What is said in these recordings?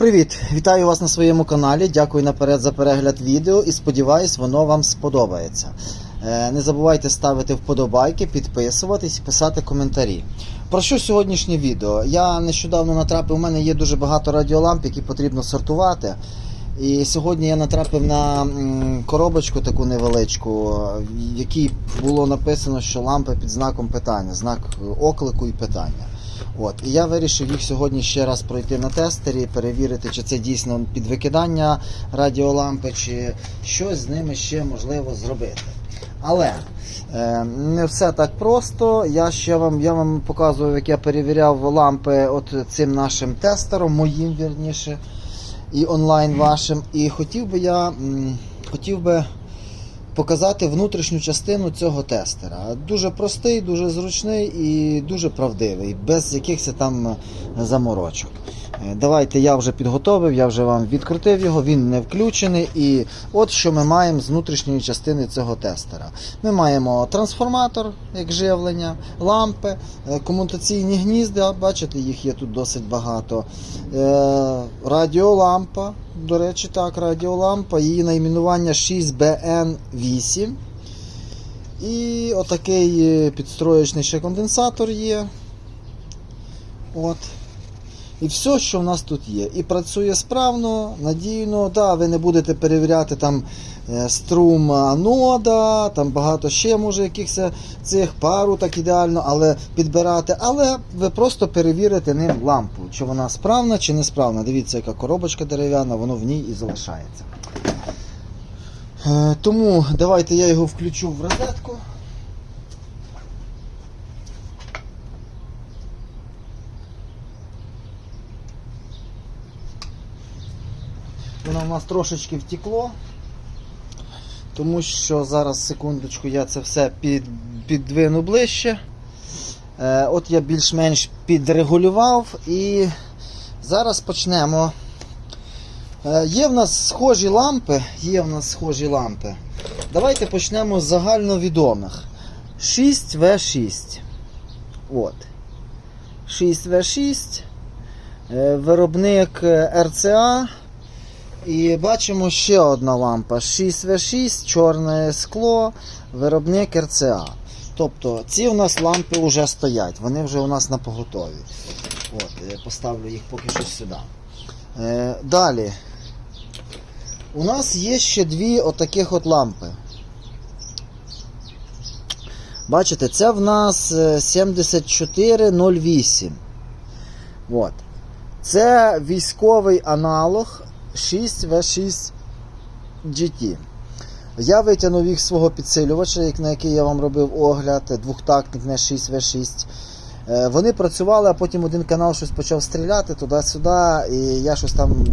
Привіт! Вітаю вас на своєму каналі. Дякую наперед за перегляд відео і сподіваюсь, воно вам сподобається. Е, Не забувайте ставити вподобайки, підписуватись, писати коментарі. Про що сьогоднішнє відео? Я нещодавно натрапив, у мене є дуже багато радіоламп, які потрібно сортувати. І сьогодні я натрапив на коробочку таку невеличку, в якій було написано, що лампи під знаком питання, знак оклику і питання. От. І я вирішив їх сьогодні ще раз пройти на тестері, перевірити, чи це дійсно під викидання радіолампи, чи щось з ними ще можливо зробити. Але е, не все так просто. Я ще вам, я вам показував, як я перевіряв лампи от цим нашим тестером, моїм вірніше, і онлайн вашим. І хотів би я хотів би показати внутрішню частину цього тестера. Дуже простий, дуже зручний і дуже правдивий, без якихось там заморочок. Е, Давайте я вже підготовив, я вже вам відкрутив його, він не включений. І от що ми маємо з внутрішньої частини цього тестера. Ми маємо трансформатор як живлення, лампи, е, комутаційні гнізда, бачите, їх є тут досить багато. Е, Радіолампа, до речі, так, радіолампа, її найменування 6BN8. І отакий підстроєчний ще конденсатор є. От. І все, що в нас тут є. І працює справно, надійно. Да, ви не будете перевіряти там е, струм анода, там багато ще може якихось цих пару так ідеально, але підбирати. Але ви просто перевірите ним лампу, чи вона справна, чи не справна. Дивіться, яка коробочка дерев'яна, воно в ній і залишається. Е, Тому давайте я його включу в розетку. Воно в нас трошечки втекло. Тому що зараз, секундочку, я це все під, підвину ближче. Е, от я більш-менш підрегулював і зараз почнемо. Е, є в нас схожі лампи. Є в нас схожі лампи. Давайте почнемо з загальновідомих. 6В6. От. 6В6. Е, Виробник е, РЦА. І бачимо ще одна лампа 6В6, чорне скло, виробник РЦА. Тобто ці у нас лампи вже стоять, вони вже у нас на поготові. От, поставлю їх поки що сюди. Е, далі. У нас є ще дві отаких от лампи. Бачите, це в нас е, 7408. От. Це військовий аналог 6В6 GT. Я витягнув їх з свого підсилювача, на який я вам робив огляд, двохтактник на 6В6. Е, Вони працювали, а потім один канал щось почав стріляти туди-сюди, і я щось там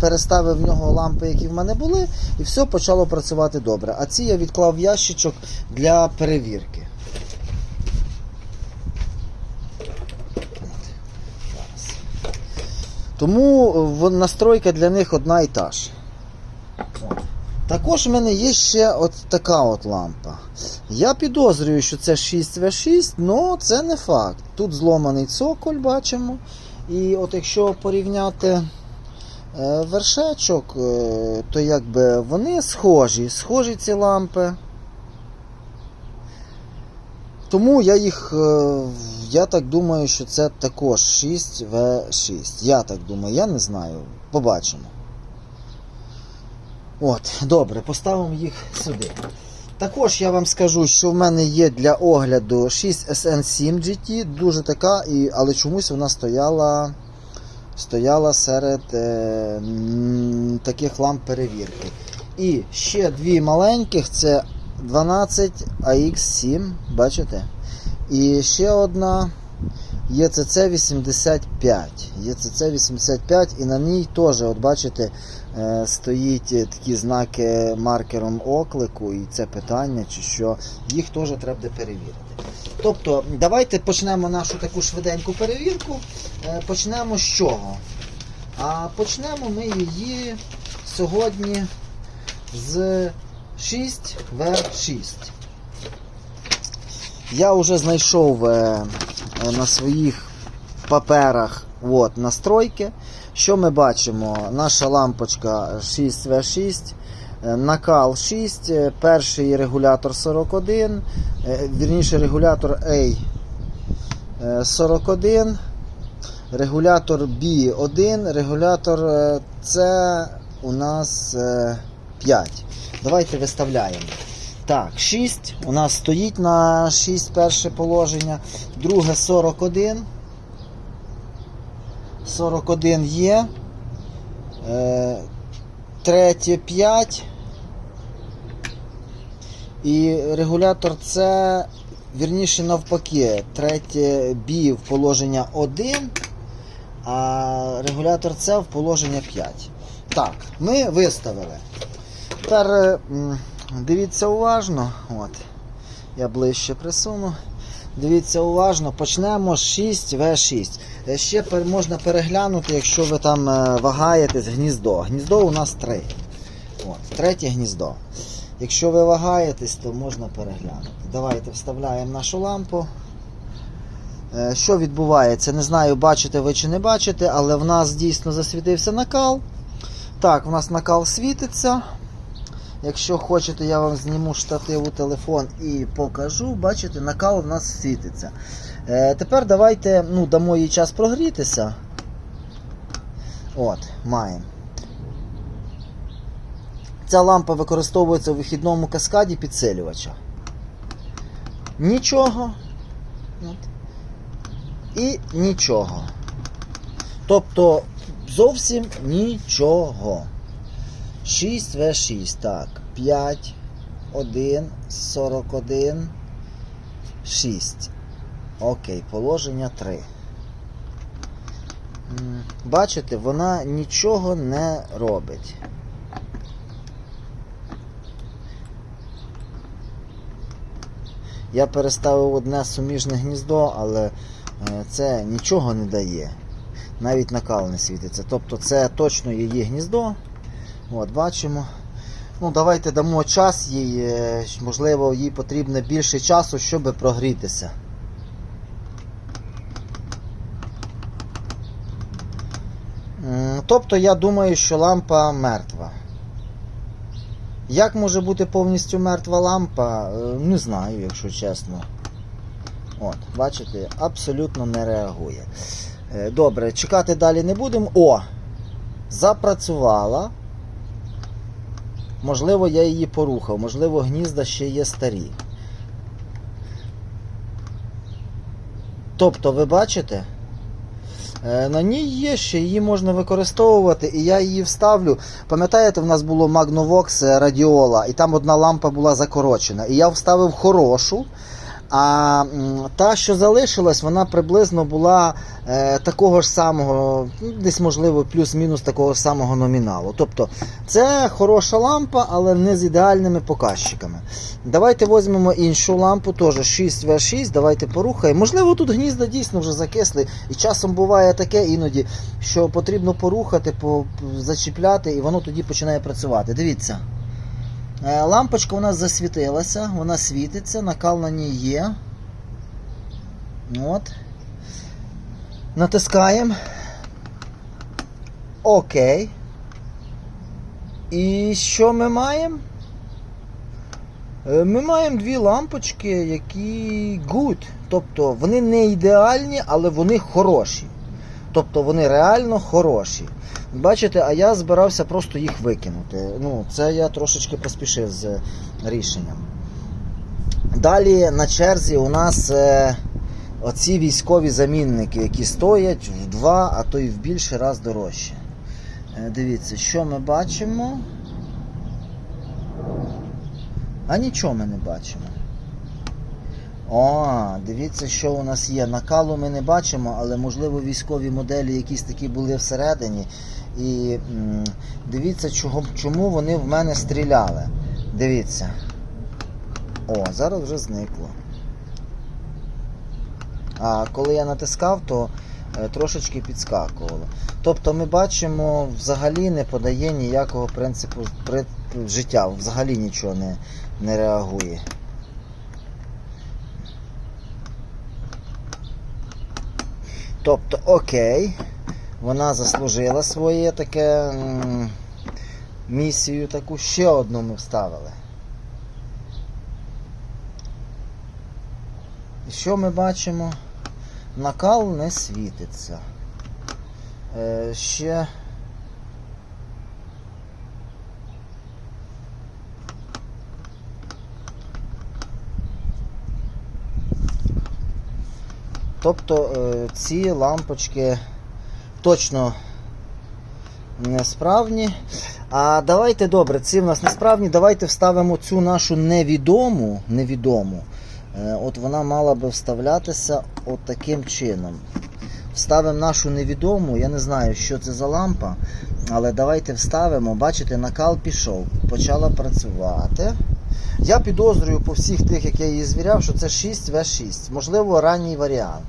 переставив в нього лампи, які в мене були, і все почало працювати добре. А ці я відклав в ящичок для перевірки. Тому е, настройка для них одна і та ж. Також в мене є ще от така от лампа. Я підозрюю, що це 6В6, але це не факт. Тут зломаний цоколь бачимо. І от якщо порівняти е, вершечок, е, то якби вони схожі, схожі ці лампи. Тому я їх, я так думаю, що це також 6В6. Я так думаю, я не знаю. Побачимо. От, добре, поставимо їх сюди. Також я вам скажу, що в мене є для огляду 6SN7 GT, дуже така, і, але чомусь вона стояла, стояла серед е, таких ламп перевірки. І ще дві маленьких це 12 AX7, бачите? І ще одна ЄЦЦ 85. ЄЦЦ 85 і на ній теж, от бачите, е, стоїть е, такі знаки маркером оклику, і це питання, чи що, їх теж треба перевірити. Тобто, давайте почнемо нашу таку швиденьку перевірку. Е, Почнемо з чого? А почнемо ми її сьогодні з 6В6. Я вже знайшов е, е, на своїх паперах От, настройки. Що ми бачимо? Наша лампочка 6В6, е, накал 6, е, перший регулятор 41, е, вірніше регулятор A е, 41, регулятор B1, регулятор C у нас е, 5. Давайте виставляємо. Так, 6 у нас стоїть на 6 перше положення, друге 41. 41 є. Е, третє 5. І регулятор це, вірніше навпаки, третє B в положення 1, а регулятор С в положення 5. Так, ми виставили. Тепер дивіться уважно. От. Я ближче присуну. Дивіться уважно, почнемо з 6В6. Е, Ще можна переглянути, якщо ви там е, вагаєтесь, гніздо. Гніздо у нас 3. От, третє гніздо. Якщо ви вагаєтесь, то можна переглянути. Давайте вставляємо нашу лампу. Е, Що відбувається? Не знаю, бачите ви чи не бачите, але в нас дійсно засвітився накал. Так, в нас накал світиться. Якщо хочете, я вам зніму штатив у телефон і покажу. Бачите, накал в нас світиться. Е, тепер давайте ну, дамо їй час прогрітися. От, маємо. Ця лампа використовується у вихідному каскаді підсилювача. Нічого. От. І нічого. Тобто зовсім нічого. 6В6, так. 5, 1, 41, 6. Окей, положення 3. Бачите, вона нічого не робить. Я переставив одне суміжне гніздо, але е, це нічого не дає. Навіть накал не світиться. Тобто це точно її гніздо. От, бачимо. Ну, давайте дамо час їй. е, Можливо, їй потрібно більше часу, щоб прогрітися. Тобто я думаю, що лампа мертва. Як може бути повністю мертва лампа? Е, Не знаю, якщо чесно. От, бачите, абсолютно не реагує. Е, Добре, чекати далі не будемо. О! Запрацювала. Можливо, я її порухав, можливо, гнізда ще є старі. Тобто, ви бачите? Е, На ній є ще, її можна використовувати, і я її вставлю. Пам'ятаєте, в нас було Magnavox Радіола, і там одна лампа була закорочена. І я вставив хорошу. А та, що залишилась, вона приблизно була е, такого ж самого, ну, десь можливо, плюс-мінус такого ж самого номіналу. Тобто це хороша лампа, але не з ідеальними показчиками. Давайте візьмемо іншу лампу, теж 6В6, давайте порухаємо. Можливо, тут гнізда дійсно вже закисли, і часом буває таке іноді, що потрібно порухати, по, зачіпляти, і воно тоді починає працювати. Дивіться. Е, Лампочка у нас засвітилася, вона світиться, накал на ній є. От. Натискаємо. Окей. І що ми маємо? Е, Ми маємо дві лампочки, які good. Тобто вони не ідеальні, але вони хороші. Тобто вони реально хороші. Бачите, а я збирався просто їх викинути. Ну, це я трошечки поспішив з рішенням. Далі на черзі у нас е, оці військові замінники, які стоять в два, а то й в більше раз дорожче. Е, дивіться, що ми бачимо. А нічого ми не бачимо. О, дивіться, що у нас є. Накалу ми не бачимо, але можливо військові моделі якісь такі були всередині. І м, дивіться, чого, чому вони в мене стріляли. Дивіться. О, зараз вже зникло. А коли я натискав, то е, трошечки підскакувало. Тобто ми бачимо, взагалі не подає ніякого принципу при, життя, взагалі нічого не, не реагує. Тобто, окей, вона заслужила своє таке місію таку. Ще одну ми вставили. І що ми бачимо? Накал не світиться. Е, ще. Тобто е, ці лампочки точно несправні. А давайте добре, ці в нас несправні. Давайте вставимо цю нашу невідому. невідому. Е, От вона мала би вставлятися от таким чином. Вставимо нашу невідому, я не знаю, що це за лампа, але давайте вставимо. Бачите, накал пішов, почала працювати. Я підозрюю по всіх тих, як я її звіряв, що це 6В6. Можливо, ранній варіант.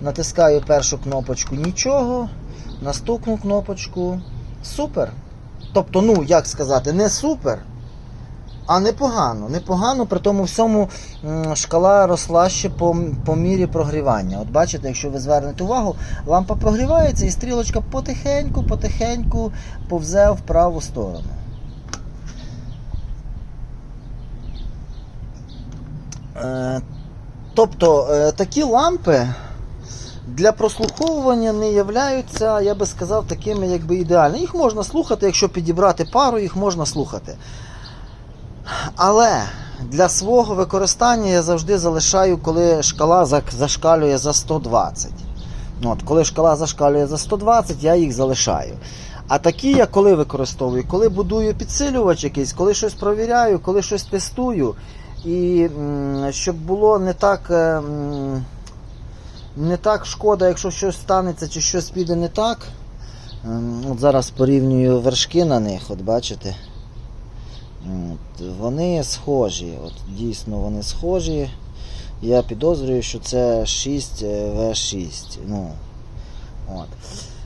Натискаю першу кнопочку нічого, наступну кнопочку супер. Тобто, ну, як сказати, не супер, а непогано. Непогано, при тому всьому шкала росла ще по, по мірі прогрівання. От бачите, якщо ви звернете увагу, лампа прогрівається і стрілочка потихеньку, потихеньку повзе в праву сторону. Тобто е, такі лампи для прослуховування не являються, я би сказав, такими якби ідеальними. Їх можна слухати, якщо підібрати пару, їх можна слухати. Але для свого використання я завжди залишаю, коли шкала зашкалює за 120. От, коли шкала зашкалює за 120, я їх залишаю. А такі я коли використовую? Коли будую підсилювач якийсь, коли щось провіряю, коли щось тестую. І щоб було не так. е, не так шкода, якщо щось станеться чи щось піде не так. Ем, От зараз порівнюю вершки на них, от бачите. От, вони схожі, от дійсно вони схожі. Я підозрюю, що це 6В6. Ну, от.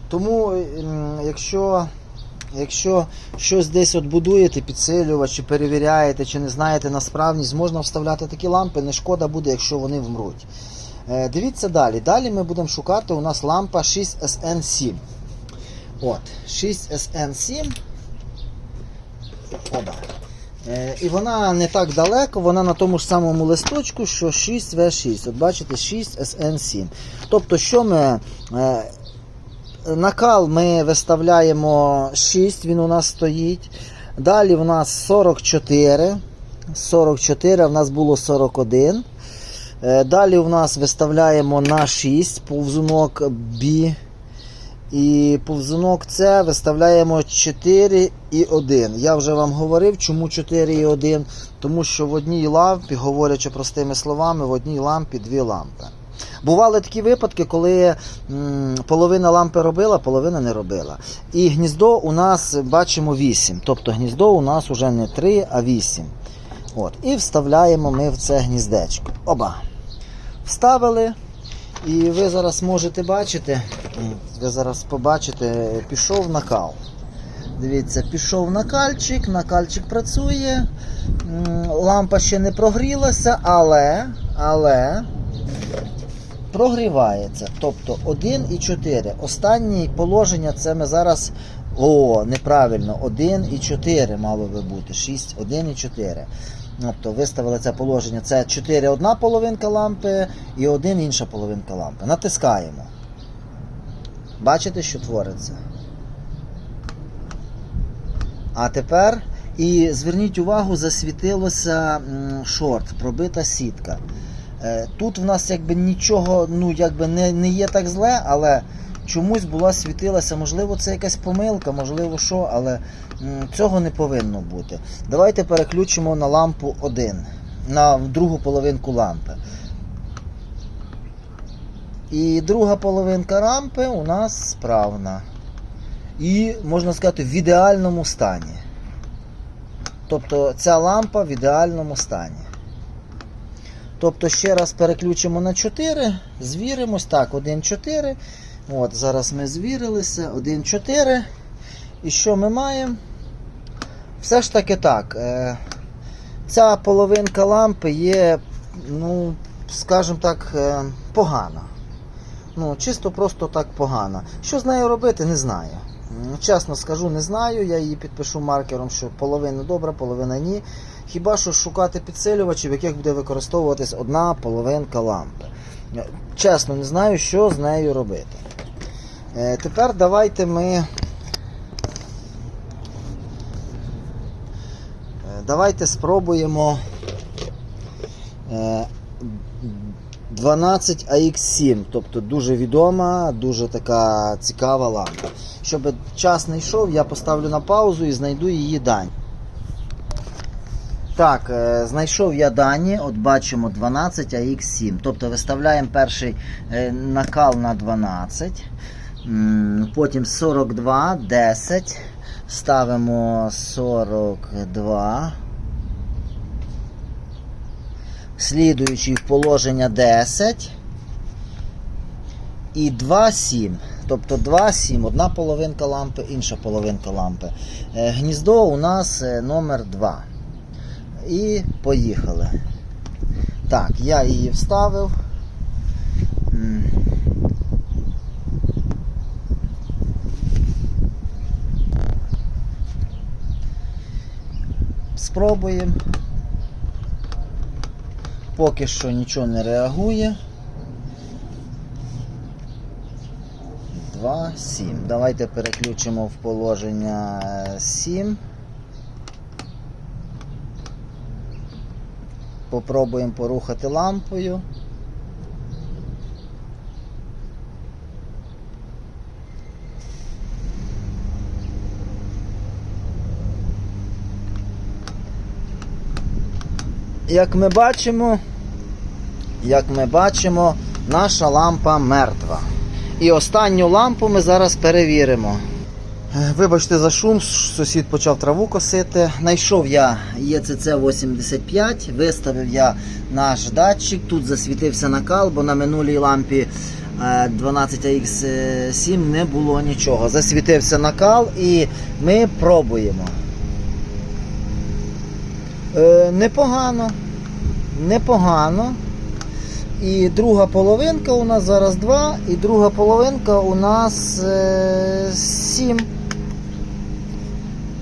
Тому, ем, якщо, якщо щось десь от будуєте, підсилювач, чи перевіряєте, чи не знаєте на справність, можна вставляти такі лампи, не шкода буде, якщо вони вмруть. Е, Дивіться далі. Далі ми будемо шукати у нас лампа 6SN7. От, 6SN7. Оба. Е, І вона не так далеко, вона на тому ж самому листочку, що 6V6. От бачите, 6SN7. Тобто, що ми. Накал ми виставляємо 6, він у нас стоїть. Далі в нас 44. 44, в нас було 41. Е, Далі у нас виставляємо на 6 повзунок B. І повзунок С виставляємо 4 і 1. Я вже вам говорив, чому 4 і 1. Тому що в одній лампі, говорячи простими словами, в одній лампі дві лампи. Бували такі випадки, коли половина лампи робила, половина не робила. І гніздо у нас бачимо 8. Тобто гніздо у нас вже не 3, а 8. От. І вставляємо ми в це гніздечко. Оба. Вставили. І ви зараз можете бачити, ви зараз побачите, пішов накал. Дивіться, пішов накальчик, накальчик працює. Лампа ще не прогрілася, але, але прогрівається. Тобто 1 і 4. Останнє положення це ми зараз. О, неправильно, 1 і 4 мало би бути. 6, 1 і 4. Тобто виставили це положення. Це 4 одна половинка лампи і 1 інша половинка лампи. Натискаємо. Бачите, що твориться? А тепер і зверніть увагу, засвітилося шорт, пробита сітка. Е, Тут в нас якби нічого ну, якби не, не є так зле, але чомусь була світилася. Можливо, це якась помилка, можливо, що, але цього не повинно бути. Давайте переключимо на лампу 1, на другу половинку лампи. І друга половинка лампи у нас справна. І, можна сказати, в ідеальному стані. Тобто ця лампа в ідеальному стані. Тобто ще раз переключимо на 4, звіримось. Так, 1,4. От, зараз ми звірилися. 1,4. І що ми маємо? Все ж таки так. Е, ця половинка лампи є, ну, скажімо так, е, погана. Ну, чисто просто так погано. Що з нею робити, не знаю. Чесно скажу, не знаю. Я її підпишу маркером, що половина добра, половина ні. Хіба що шукати підсилювачів, в яких буде використовуватись одна половинка лампи. Е, Чесно, не знаю, що з нею робити. Е, Тепер давайте ми. е, Давайте спробуємо 12 AX7, тобто дуже відома, дуже така цікава лампа. Щоб час не йшов, я поставлю на паузу і знайду її дані. Так, е, знайшов я дані, от бачимо 12 AX7. Тобто виставляємо перший е, накал на 12, потім 42, 10, ставимо 42. Слідуючий в положення 10 і 2,7. Тобто 2,7, одна половинка лампи, інша половинка лампи. Е, Гніздо у нас е, номер 2. І поїхали. Так, я її вставив. Спробуємо. Поки що нічого не реагує. 2, 7. Давайте переключимо в положення е, 7. Попробуємо порухати лампою. Як ми бачимо, як ми бачимо, наша лампа мертва. І останню лампу ми зараз перевіримо. Е, Вибачте за шум, сусід почав траву косити. Найшов я ЄЦЦ 85, виставив я наш датчик. Тут засвітився накал, бо на минулій лампі е, 12AX7 не було нічого. Засвітився накал і ми пробуємо. Е, непогано. Непогано. І друга половинка у нас зараз 2, і друга половинка у нас е, 7.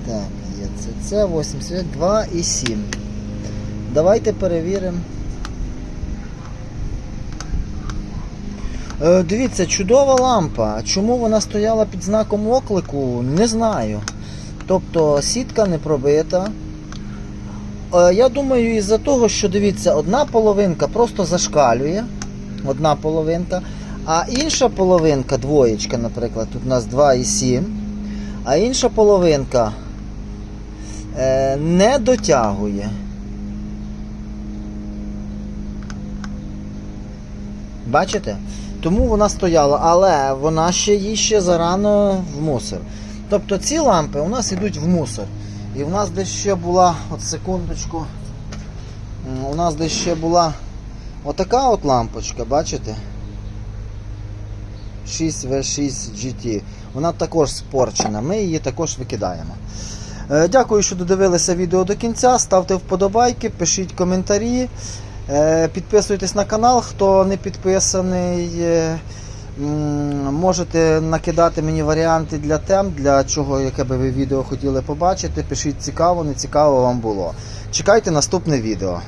Так, є це, це 82 і 7. Давайте перевіримо. Е, дивіться, чудова лампа. Чому вона стояла під знаком оклику, не знаю. Тобто сітка не пробита. Е, Я думаю, із-за того, що дивіться, одна половинка просто зашкалює. Одна половинка. А інша половинка, двоєчка, наприклад, тут у нас 2,7. А інша половинка е, не дотягує. Бачите? Тому вона стояла, але вона ще їй ще зарано в мусор. Тобто ці лампи у нас йдуть в мусор. І в нас десь ще була, от секундочку, у нас десь ще була отака от лампочка, бачите? 6V6 GT. Вона також спорчена, ми її також викидаємо. Е, Дякую, що додивилися відео до кінця. Ставте вподобайки, пишіть коментарі, е, підписуйтесь на канал, хто не підписаний. Можете накидати мені варіанти для тем, для чого, яке би ви відео хотіли побачити. Пишіть цікаво, не цікаво вам було. Чекайте наступне відео.